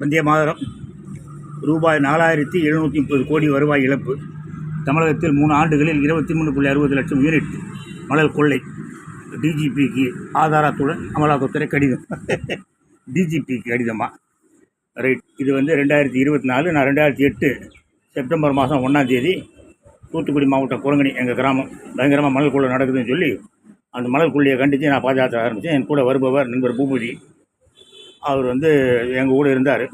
வந்தே மாதரம். ரூபாய் நாலாயிரத்தி எழுநூற்றி முப்பது கோடி வருவாய் இழப்பு. தமிழகத்தில் மூணு ஆண்டுகளில் இருபத்தி மூணு புள்ளி அறுபது லட்சம் யூனிட் மணல் கொள்ளை. டிஜிபிக்கு ஆதாரத்துடன் அமலாக்கத்துறை கடிதம். டிஜிபிக்கு கடிதமாக ரைட் இது வந்து ரெண்டாயிரத்தி இருபத்தி நாலு நான் ரெண்டாயிரத்தி எட்டு செப்டம்பர் மாதம் ஒன்றாம் தேதி தூத்துக்குடி மாவட்டம் குரங்கணி எங்கள் கிராமம் பயங்கரமாக மணல் கொள்ளை நடக்குதுன்னு சொல்லி அந்த மணல் கொள்ளையை கண்டித்து நான் பாதயாத்திரை ஆரம்பித்தேன் என் கூட வருபவர் நண்பர் பூபதி. அவர் வந்து எங்கள் கூட இருந்தார்.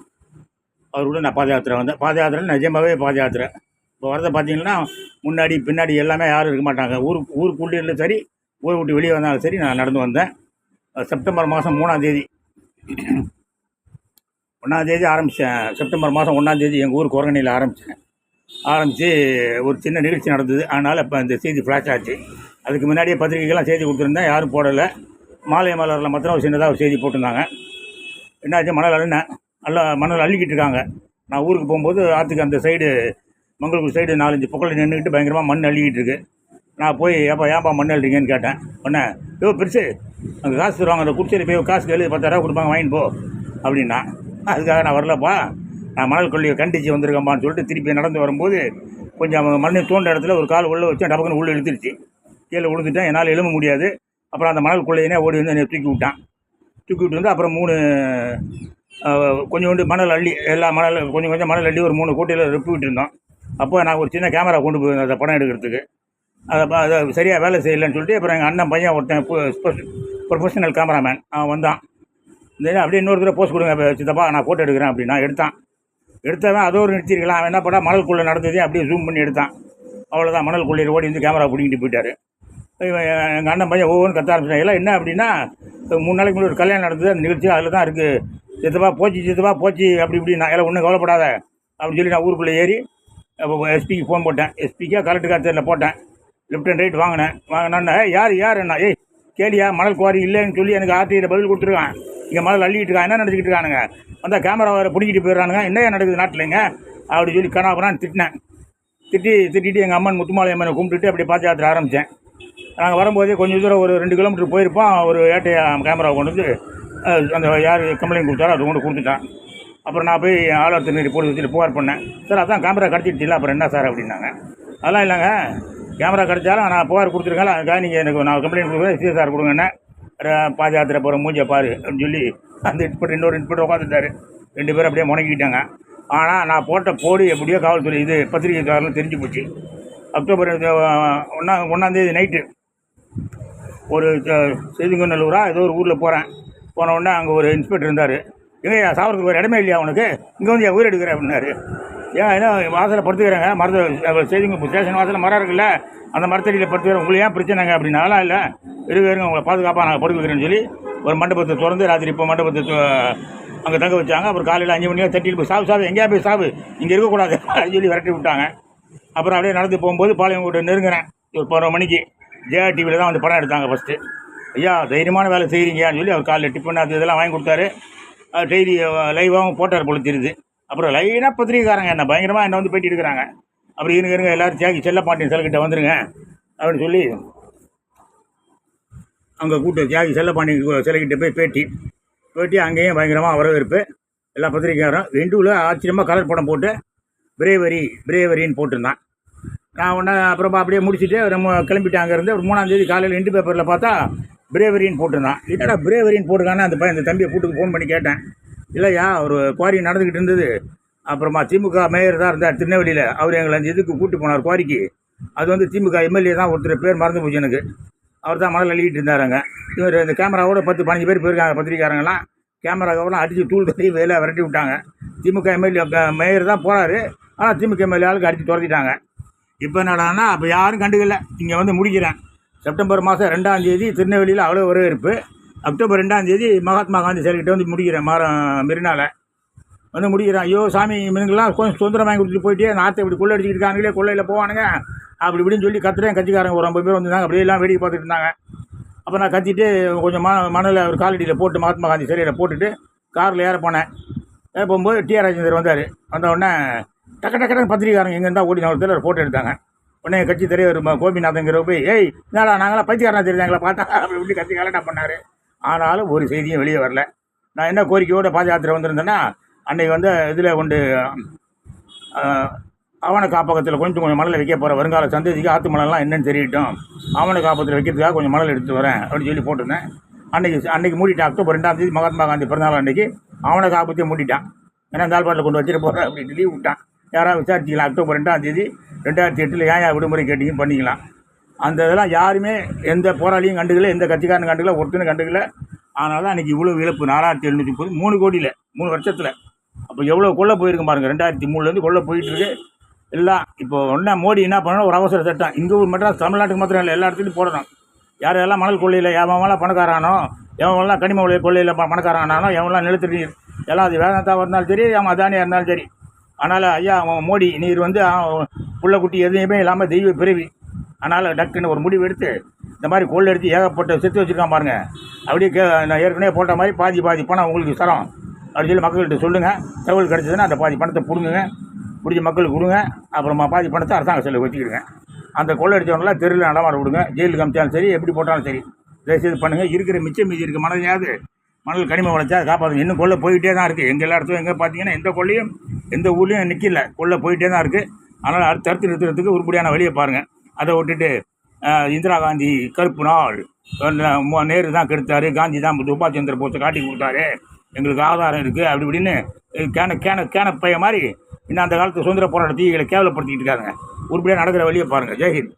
அவர் கூட நான் பாத யாத்திரை வந்தேன். பாத யாத்திரை நிஜமாகவே பாத யாத்திரை இப்போ வரதை பார்த்தீங்கன்னா முன்னாடி பின்னாடி எல்லாமே யாரும் இருக்க மாட்டாங்க. ஊர் ஊருக்குள்ளே இருந்தாலும் சரி ஊரை விட்டு வெளியே வந்தாலும் சரி நான் நடந்து வந்தேன். செப்டம்பர் மாதம் மூணாந்தேதி ஒன்றாந்தேதி ஆரம்பித்தேன் செப்டம்பர் மாதம் ஒன்றாந்தேதி எங்கள் ஊர் குரங்கணியில் ஆரம்பித்தேன் ஆரம்பித்து ஒரு சின்ன நிகழ்ச்சி நடந்தது. அதனால் இப்போ இந்த செய்தி ஃப்ளாஷ் ஆச்சு. அதுக்கு முன்னாடியே பத்திரிகைகள்லாம் செய்தி கொடுத்துருந்தேன். யாரும் போடலை. மாலை மலரில் மாத்திரம் ஒரு சின்னதாக ஒரு செய்தி போட்டிருந்தாங்க. என்னாச்சு மணல் அழுனேன் நல்லா மணல் அள்ளிக்கிட்டு இருக்காங்க. நான் ஊருக்கு போகும்போது ஆற்றுக்கு அந்த சைடு மங்களூர் சைடு நாலஞ்சு புக்கலை நின்றுக்கிட்டு பயங்கரமாக மண் அள்ளிக்கிட்டு இருக்கு. நான் போய் ஏப்பா ஏப்பா மண் அள்ளிங்கன்னு கேட்டேன். உடனே யோ பெருசு அங்கே காசு தருவாங்க அந்த குடிச்சேரி போய் காசு எழுதி பத்தாயிரம் கொடுப்பாங்க வாங்கிட்டு போ. அப்படின்னா அதுக்காக நான் வரலப்பா. நான் மணல் கொள்ளையை கண்டிச்சு வந்திருக்கேன்பான்னு சொல்லிட்டு திருப்பி நடந்து வரும்போது கொஞ்சம் மண்ணை தோண்ட இடத்துல ஒரு கால் உள்ளே வச்சு டபக்குன்னு உள்ளே இழுத்துருச்சு. கீழே விழுந்துட்டேன் என்னால் எழும்ப முடியாது. அப்புறம் அந்த மணல் கொள்ளையினே ஓடி வந்து என்னை தூக்கி விட்டான். தூக்கிவிட்டு வந்து அப்புறம் மூணு கொஞ்சோண்டு மணல் அள்ளி எல்லா மணல் கொஞ்சம் கொஞ்சம் மணல் அள்ளி ஒரு மூணு கூட்டையில் ரெப்பிக்கிட்டு இருந்தோம் அப்போ நான் ஒரு சின்ன கேமரா கொண்டு போயிருந்தேன் அந்த படம் எடுக்கிறதுக்கு. அதை அதை சரியாக வேலை செய்யலைன்னு சொல்லிட்டு அப்புறம் எங்கள் அண்ணன் பையன் ஒருத்தன் ப்ரொஃபஷனல் கேமராமேன் அவன் வந்தான். இந்த அப்படியே இன்னொரு தடவை போஸ்ட் கொடுங்க சித்தப்பா நான் ஃபோட்டோ எடுக்கிறேன் அப்படின்னா எடுத்தான். எடுத்தவன் அதோடு நிறுத்திருக்கலாம் அவன் என்ன பண்ணா மணல்குள்ளே நடந்ததே அப்படியே ஜூம் பண்ணி எடுத்தான். அவ்வளோதான் மணல் கொள்ளையில் ஓடி வந்து கேமரா பிடிங்கிட்டு போயிட்டார். எங்கள் அண்ணன் பையன் ஒவ்வொன்றும் கத்த ஆரம்பிச்சாங்க எல்லாம் என்ன அப்படின்னா மூணு நாளைக்கு முன்னாடி ஒரு கல்யாணம் நடந்தது அந்த நிகழ்ச்சி அதில் தான் இருக்குது சித்தப்பா போச்சு சித்தப்பா போச்சு அப்படி இப்படி நான் எல்லாம் ஒன்றும் கவலைப்படாத அப்படின்னு சொல்லி நான் ஊருக்குள்ளே ஏறி எஸ்பிக்கு ஃபோன் போட்டேன். எஸ்பிக்கா கலெக்டர் காத்திரில் போட்டேன். லெஃப்ட் அண்ட் ரைட் வாங்கினேன். வாங்கினோன்னே யார் யார்? என்ன ஏய் கேளியா மணல் குவாரி இல்லைன்னு சொல்லி எனக்கு ஆர்டிஐயில் பதில் கொடுத்துருக்கான். இங்கே மணல் அள்ளிக்கிட்டு இருக்கான். என்ன நடந்துக்கிட்டு இருக்கானுங்க? வந்தால் கேமரா வேறு பிடிக்கிட்டு போயிடுறானுங்க. என்ன நடக்குது நாட்டிலங்க அப்படி சொல்லி கனாபனான்னு திட்டினேன். திட்டி திட்டிட்டு எங்கள் அம்மன் முத்துமாலை அம்மனை கும்பிட்டுட்டு அப்படி பாத ஆரம்பித்தேன் நாங்கள் வரும்போதே கொஞ்சம் தூரம் ஒரு ரெண்டு கிலோமீட்டர் போயிருப்போம். ஒரு ஏட்டை கேமரா கொண்டு வந்து அந்த யார் கம்ப்ளைண்ட் கொடுத்தாரோ அது கொண்டு கொடுத்துட்டான். அப்புறம் நான் போய் ஆளுநர் திருநெறி போலீஸ் வச்சுட்டு புகார் பண்ணேன். சார் அதான் கேமரா கிடச்சிடுச்சில்ல அப்புறம் என்ன சார் அப்படின்னாங்க. அதெல்லாம் இல்லைங்க. கேமரா கிடச்சாலும் நான் புகார் கொடுத்துருக்கேன். அதுக்காக நீங்கள் எனக்கு நான் கம்ப்ளைண்ட் கொடுக்குறேன். சிஎஸ்ஆர் கொடுங்கண்ணே ர- பாத யாத்திரை போகிற மூஞ்சை பாரு அப்படின்னு சொல்லி அந்த இன்ஸ்பெக்டர் இன்னொரு இன்ஸ்பெக்டர் உட்காந்துட்டார். ரெண்டு பேரும் அப்படியே முடங்கிக்கிட்டாங்க ஆனால் நான் போட்ட போடு எப்படியோ காவல்துறை இது பத்திரிகைக்காரர்கள் தெரிஞ்சு போச்சு. அக்டோபர் ஒன்றா ஒன்றாந்தேதி நைட்டு ஒரு செய்திங்கநல்லூரா? ஏதோ ஒரு ஊரில் போகிறேன் போன உடனே அங்கே ஒரு இன்ஸ்பெக்டர் இருந்தார். எங்கேயா சாவறதுக்கு ஒரு இடமே இல்லையா உனக்கு? இங்கே வந்து என் உயிர் எடுக்கிற அப்படின்னாரு. ஏன் என்ன வாசலில் படுத்துக்கிறாங்க. மரத்தை செய்திங்க ஸ்டேஷன் வாசலில் மரம் இருக்குல்ல? அந்த மரத்தடியில் படுத்துக்கிறேன். உங்களுக்கு ஏன் பிரச்சனைங்க அப்படின்னு அதெல்லாம் இல்லை. இருக்க இருங்க உங்களை பாதுகாப்பாக நாங்கள் படுத்துக்கிறேன்னு சொல்லி ஒரு மண்டபத்தை திறந்து ராத்திரி இப்போ மண்டபத்தை அங்கே தங்க வச்சாங்க. அப்புறம் காலையில் அஞ்சு மணியாக தட்டியில் போய் சாவு சாவு எங்கேயா போய் சாவு? இங்கே இருக்கக்கூடாது அப்படின்னு சொல்லி விரட்டி விட்டாங்க. அப்புறம் அப்படியே நடந்து போகும்போது பாளையங்கோட்டை நெருங்குறேன். ஒரு பதினொரு மணிக்கு. ஜெயா டிவியில் தான் வந்து படம் எடுத்தாங்க ஃபஸ்ட்டு ஐயா தைரியமான வேலை செய்கிறீங்கன்னு சொல்லி அவர் காலையில் டிஃபன் அது இதெல்லாம் வாங்கி கொடுத்தாரு. டெய்லி லைவாகவும் போட்டார் போல தெரியுது. அப்புறம் லைனாக பத்திரிக்கைக்காரங்க என்ன பயங்கரமாக என்ன வந்து பேட்டி எடுக்கிறாங்க அப்புறம் இருங்க இருங்க எல்லோரும் தியாகி செல்லப்பாண்டியன் செல்கிட்ட வந்துருங்க அப்படின்னு சொல்லி அங்கே கூட்டு தியாகி செல்லப்பாண்டியன் சிலைக்கிட்ட போய் பேட்டி. பேட்டி அங்கேயும் பயங்கரமாக வரவேற்பு. எல்லா பத்திரிக்கையாரும் ரெண்டுல ஆச்சரியமாக கலர் படம் போட்டு பிரேவரி பிரேவரின்னு போட்டிருந்தான். நான் உடனே அப்புறம் அப்படியே முடிச்சுட்டு நம்ம கிளம்பிட்டேன் அங்கேருந்து. ஒரு மூணாந்தேதி காலையில் இண்டு பேப்பரில் பார்த்தா பிரேவரின்னு போட்டிருந்தான். என்னடா பிரேவரின்னு போட்டிருக்கானே? அந்த பையன் இந்த தம்பியை கூட்டுக்கு ஃபோன் பண்ணி கேட்டேன். இல்லையா ஒரு குவாரி நடந்துக்கிட்டு இருந்தது. அப்புறமா திமுக மேயர் தான் இருந்தார் திருநெல்வேலியில். அவர் எங்களை அந்த இதுக்கு கூட்டு போனார் குவாரிக்கு அது வந்து திமுக எம்எல்ஏ தான் ஒருத்தர் பேர் மறந்து போச்சு எனக்கு. அவர் தான் மணல் அள்ளிக்கிட்டு இருந்தாருங்க இவர் இந்த கேமராவோட பத்து பதினஞ்சு பேர் போயிருக்காங்க பத்திரிக்காரங்களாம் கேமராக்கெல்லாம் அடித்து தூள் தள்ளி வேலை விரட்டி விட்டாங்க. திமுக எம்எல்ஏ மேயர் தான் போகிறாரு ஆனால் திமுக எம்எல்ஏ ஆளுக்கு அடித்து துரத்திட்டாங்க. இப்போ என்னடான்னா அப்போ யாரும் கண்டுக்கல. இங்கே வந்து முடிக்கிறேன். செப்டம்பர் மாதம் ரெண்டாம் தேதி திருநெல்வேலியில் அவ்வளோ வரவேற்பு. அக்டோபர் ரெண்டாம் தேதி மகாத்மா காந்தி சிலைக்கிட்ட வந்து முடிக்கிறேன் மரம் மெரினால. வந்து முடிக்கிறேன். ஐயோ சாமி இவனுங்கெல்லாம் கொஞ்சம் சுதந்திரம் வாங்கி கொடுத்துட்டு போயிட்டே நாற்றை இப்படி கொள்ளை அடிச்சுட்டு இருக்காங்களே கொள்ளையில் போவானுங்க. அப்படி இப்படின்னு சொல்லி கத்துறேன். கட்சிக்காரங்க ஒரு ஐம்பது பேர் வந்திருந்தாங்க. அப்படியே எல்லாம் வேடிக்கை பார்த்துட்டு இருந்தாங்க. அப்போ நான் கத்திட்டு கொஞ்சம் ம மணலில் ஒரு காலடியில் போட்டு மகாத்மா காந்தி சிலையில் போட்டுட்டு காரில் ஏற போனேன். ஏற போகும்போது டிஆர் ராஜேந்தர் வந்தார். வந்த உடனே டக்கு டக்கு பத்திரிக்காரங்க எங்கே இருந்தால் ஓடி நான் ஒரு ஃபோட்டோ எடுத்தாங்க. உடனே கட்சி தலைவர் கோபிநாதங்கிற போய் ஏய் என்னடா நாங்களாம் பைத்தியக்காரனா தெரிஞ்சாங்களா பார்த்தா? அப்படி இப்படி கட்சி கலட்டா பண்ணார். ஆனாலும் ஒரு செய்தியும் வெளியே வரல. நான் என்ன கோரிக்கையோடு பாதயாத்திரை வந்திருந்தேன்னா அன்னைக்கு வந்து இதில் கொண்டு ஆஹ், ஆவண காப்பகத்தில் கொஞ்சம் கொஞ்சம் மணல் வைக்க போகிற வருங்கால சந்ததிக்கு ஆற்று மணலாம் என்னன்னு தெரியட்டும். ஆவண காப்பகத்தில் வைக்கிறதுக்காக கொஞ்சம் மணல் எடுத்து வரேன் அப்படின்னு சொல்லி போட்டிருந்தேன். அன்னைக்கு அன்னைக்கு மூடிட்டான். அக்டோபர் ரெண்டாம் தேதி மகாத்மா காந்தி பிறந்தநாள் அன்னைக்கு ஆவண காப்பத்தையும் மூடிட்டான். ஏன்னா தாழ்பாட்டில் கொண்டு வச்சுட்டு போகிறேன் அப்படின்னு லீவ் விட்டான். யாராவது விசாரிச்சிக்கலாம் அக்டோபர் ரெண்டாம் தேதி ரெண்டாயிரத்தி எட்டில் ஏன் ஏன் விடுமுறை கேட்டீங்க பண்ணிக்கலாம் அந்த இதெல்லாம் யாருமே எந்த போராளியும் கண்டுக்கல எந்த கட்சிக்காரனும் கண்டுக்கல ஒருத்தனும் கண்டுக்கல. அதனால தான் அன்றைக்கி இவ்வளோ இழப்பு. நாலாயிரத்தி எழுநூற்றி முப்பது மூணு கோடியில் மூணு வருஷத்தில். அப்போ எவ்வளோ கொள்ள போயிருக்கும் பாருங்கள் ரெண்டாயிரத்தி மூணுலேருந்து கொள்ள போயிட்டுருக்கு. எல்லாம் இப்போ ஒன்றா மோடி என்ன பண்ணணும் ஒரு அவசர சட்டம். இங்கே ஒரு மட்டும் தமிழ்நாட்டுக்கு மாத்திரம் இல்லை எல்லா இடத்துலையும் போடணும். யார் எல்லாம் மணல் கொள்ளையில் எவன்லாம் பணக்காரானோ எவன்லாம் கனிம கொள்ளை கொள்ளையில் ப பணக்காரானானோ எவன்லாம் நிலத்தடி எல்லாம் அது வேதாந்தாவாக இருந்தாலும் சரி அவன் அதானியாக இருந்தாலும் சரி அதனால் ஐயா அவன் மோடி நீர் வந்து புள்ள குட்டி எதையுமே இல்லாமல் தெய்வ பிறவி. அதனால் டக்குன்னு ஒரு முடிவு எடுத்து இந்த மாதிரி கோல் எடுத்து ஏகப்பட்ட செத்து வச்சுருக்கான் பாருங்க. அப்படியே கே நான் ஏற்கனவே போட்ட மாதிரி பாதி பாதி பணம் உங்களுக்கு தரோம். அப்படின்னு சொல்லி மக்கள்கிட்ட சொல்லுங்கள் தகவல் கிடச்சதுன்னா அந்த பாதி பணத்தை பிடுங்குங்க. பிடிச்ச மக்களுக்கு கொடுங்க. அப்புறமா பாதி பணத்தை அரசாங்க செலவு வச்சுக்கிடுங்க. அந்த கொள்ளை அடித்தவங்களாம் தெருவில் நடமாட விடுங்க. ஜெயிலுக்கு அமிச்சாலும் சரி எப்படி போட்டாலும் சரி. தயவுசெய்து பண்ணுங்கள் இருக்கிற மிச்சம் மீதி இருக்க மணலையாவது மணல் கனிம வளர்ச்சா காப்பாற்று இன்னும் கொள்ளை போயிட்டே தான் இருக்குது எங்கள் எல்லா இடத்துலையும் எங்கே பார்த்தீங்கன்னா எந்த கொள்ளையும் எந்த ஊர்லேயும் நிற்கல கொள்ளை போயிட்டே தான் இருக்குது அதனால் அடுத்து தடுத்து நிறுத்துறதுக்கு உருப்படியான வழியை பாருங்கள் அதை விட்டுட்டு இந்திரா காந்தி கருப்பு நாள். நேரு தான் கெடுத்தாரு காந்தி தான் சுபாஷ் சந்திர போஸை காட்டி கொடுத்தாரு. எங்களுக்கு ஆதாரம் இருக்குது அப்படி இப்படின்னு கேன கேன கேன பைய மாதிரி இன்னும் அந்த காலத்து சுதந்திர போராட்ட தீகளை கேவலப்படுத்திக்கிட்டு இருக்காங்க. உருப்படியாக நடக்கிற வழியை பாருங்கள் ஜெய்ஹிந்த்